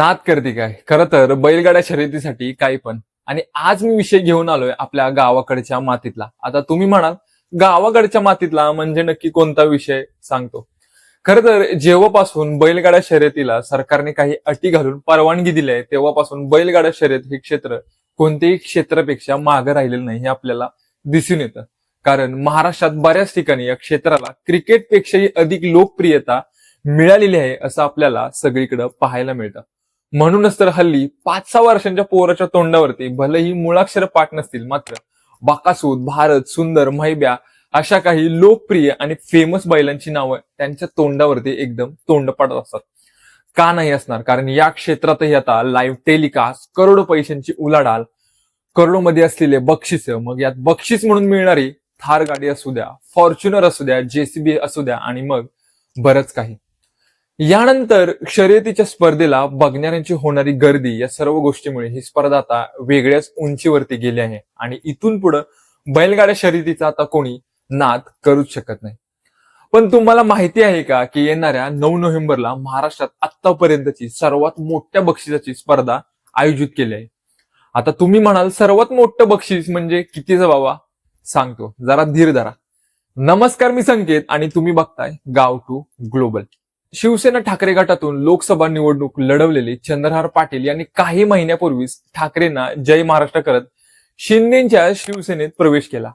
नाद करते काय? खरं तर बैलगाड्या शर्यतीसाठी काही पण. आणि आज मी विषय घेऊन आलोय आपल्या गावाकडच्या मातीतला. आता तुम्ही म्हणाल गावाकडच्या मातीतला म्हणजे नक्की कोणता विषय सांगतो? खर तर जेव्हापासून बैलगाड्या शर्यतीला सरकारने काही अटी घालून परवानगी दिली आहे तेव्हापासून बैलगाड्या शर्यत हे क्षेत्र कोणत्याही क्षेत्रापेक्षा मागं राहिलेलं नाही हे आपल्याला दिसून येतं. कारण महाराष्ट्रात बऱ्याच ठिकाणी या क्षेत्राला क्रिकेटपेक्षाही अधिक लोकप्रियता मिळालेली आहे असं आपल्याला सगळीकडे पाहायला मिळतं. म्हणूनच तर हल्ली पाच सहा वर्षांच्या पोराच्या तोंडावरती भलेही मुळाक्षर पाठ नसतील मात्र बाकासूद भारत सुंदर मैब्या अशा काही लोकप्रिय आणि फेमस बैलांची नावं त्यांच्या तोंडावरती एकदम तोंड पडत असतात. का नाही असणार? कारण या क्षेत्रातही आता लाईव्ह टेलिकास्ट करोडो पैशांची उलाढाल करोडोमध्ये असलेले बक्षिस मग यात बक्षीस म्हणून मिळणारी थार गाडी असू द्या फॉर्च्युनर असू द्या जेसीबी असू द्या आणि मग बरंच काही. यानंतर शर्यतीच्या स्पर्धेला बघणाऱ्यांची होणारी गर्दी या सर्व गोष्टीमुळे ही स्पर्धा आता वेगळ्याच उंचीवरती गेली आहे. आणि इथून पुढं बैलगाड्या शर्यतीचा आता कोणी नाद करूच शकत नाही. पण तुम्हाला माहिती आहे का की येणाऱ्या नऊ नोव्हेंबरला महाराष्ट्रात आतापर्यंतची सर्वात मोठ्या बक्षिसाची स्पर्धा आयोजित केली आहे. आता तुम्ही म्हणाल सर्वात मोठं बक्षीस म्हणजे कितीचं बाबा? सांगतो. जरा धीर धरा. नमस्कार मी संकेत आणि तुम्ही बघताय गाव टू ग्लोबल. शिवसेना ठाकरे गटातून लोकसभा निवडणूक लढवलेले चंद्रहार पाटील यांनी काही महिन्यापूर्वीच ठाकरेंना जय महाराष्ट्र करत शिंदेच्या शिवसेनेत प्रवेश केला.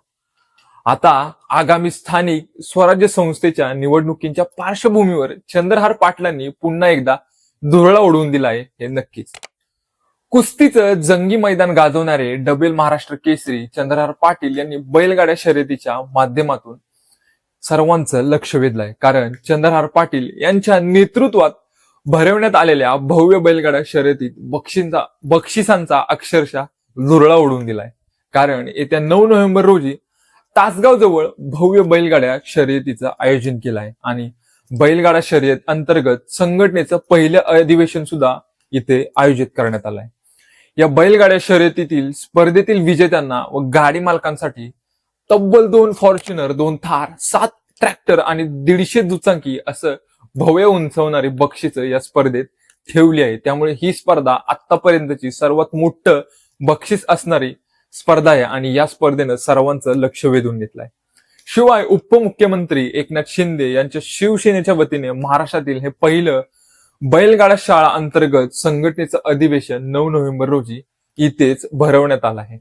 आता आगामी स्थानिक स्वराज्य संस्थेच्या निवडणुकींच्या पार्श्वभूमीवर चंद्रहार पाटलांनी पुन्हा एकदा धुरळा उडवून दिला आहे हे नक्कीच. कुस्तीचं जंगी मैदान गाजवणारे डबेल महाराष्ट्र केसरी चंद्रहार पाटील यांनी बैलगाड्या शर्यतीच्या माध्यमातून सर्वांचं लक्ष वेधलंय. कारण चंद्रहार पाटील यांच्या नेतृत्वात भरवण्यात आलेल्या भव्य बैलगाड्या शर्यतीत बक्षींचा बक्षिसांचा अक्षरशः झुरळा उडून दिलाय. कारण येत्या नऊ नोव्हेंबर रोजी तासगाव जवळ भव्य बैलगाड्या शर्यतीचं आयोजन केलं आहे आणि बैलगाडा शर्यत अंतर्गत संघटनेचं पहिलं अधिवेशन सुद्धा इथे आयोजित करण्यात आलंय. या बैलगाड्या शर्यतीतील स्पर्धेतील विजेत्यांना व गाडी मालकांसाठी तब्बल दोन फॉर्च्युनर दोन थार सात ट्रॅक्टर आणि दीडशे दुचाकी असं भव्य उंचवणारी बक्षिस या स्पर्धेत ठेवली आहे. त्यामुळे ही स्पर्धा आतापर्यंतची सर्वात मोठं बक्षीस असणारी स्पर्धा आहे आणि या स्पर्धेनं सर्वांचं लक्ष वेधून घेतलंय. शिवाय उपमुख्यमंत्री एकनाथ शिंदे यांच्या शिवसेनेच्या वतीने महाराष्ट्रातील हे पहिलं बैलगाडा शाळा अंतर्गत संघटनेचं अधिवेशन नऊ नोव्हेंबर रोजी इथेच भरवण्यात आलं आहे.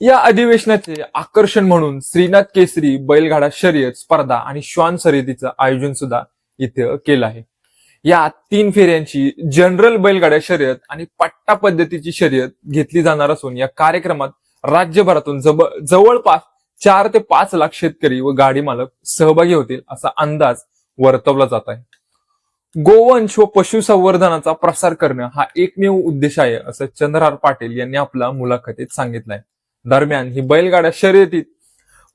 या अधिवेशनाचे आकर्षण म्हणून श्रीनाथ केसरी बैलगाडा शर्यत स्पर्धा आणि श्वान शर्यतीचं आयोजन सुद्धा इथे केलं आहे. या तीन फेऱ्यांची जनरल बैलगाड्या शर्यत आणि पट्टा पद्धतीची शर्यत घेतली जाणार असून या कार्यक्रमात राज्यभरातून जब- जवळपास चार ते पाच लाख शेतकरी व गाडी मालक सहभागी होतील असा अंदाज वर्तवला जात आहे. गोवंश व पशुसंवर्धनाचा प्रसार करणं हा एकमेव उद्देश आहे असं चंद्रहार पाटील यांनी आपल्या मुलाखतीत सांगितलंय. दरम्यान ही बैलगाड्या शर्यतीत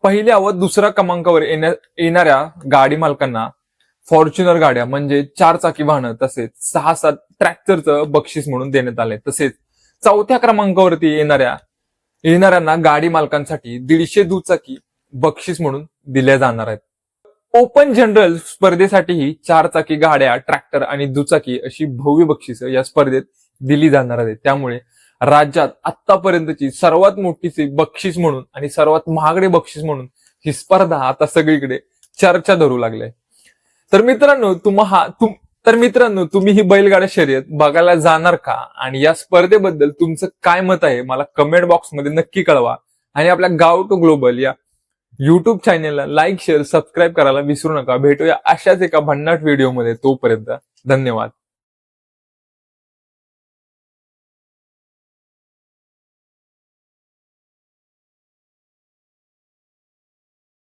पहिल्या व दुसऱ्या क्रमांकावर येणाऱ्या गाडी मालकांना फॉर्च्युनर गाड्या म्हणजे चार चाकी वाहनं तसेच सहा सात ट्रॅक्टरचं बक्षीस म्हणून देण्यात आले. तसेच चौथ्या क्रमांकावरती येणाऱ्या येणाऱ्यांना गाडी मालकांसाठी दीडशे दुचाकी बक्षीस म्हणून दिल्या जाणार आहेत. ओपन जनरल स्पर्धेसाठीही चार चाकी गाड्या ट्रॅक्टर आणि दुचाकी अशी भव्य बक्षिसं या स्पर्धेत दिली जाणार आहेत. त्यामुळे राज्यात आतापर्यंतची सर्वात मोठीची बक्षीस म्हणून आणि सर्वात महागडे बक्षीस म्हणून ही स्पर्धा आता सगळीकडे चर्चा धरू लागले. तर मित्रांनो तुम्हा तुम तर मित्रांनो तुम्ही ही बैलगाड्या शर्यत बघायला जाणार का? आणि या स्पर्धेबद्दल तुमचं काय मत आहे? मला कमेंट बॉक्समध्ये नक्की कळवा. आणि आपल्या गाव टू ग्लोबल या युट्यूब चॅनेलला लाईक शेअर सबस्क्राईब करायला विसरू नका. भेटूया अशाच एका भन्नाट व्हिडिओमध्ये तोपर्यंत. धन्यवाद.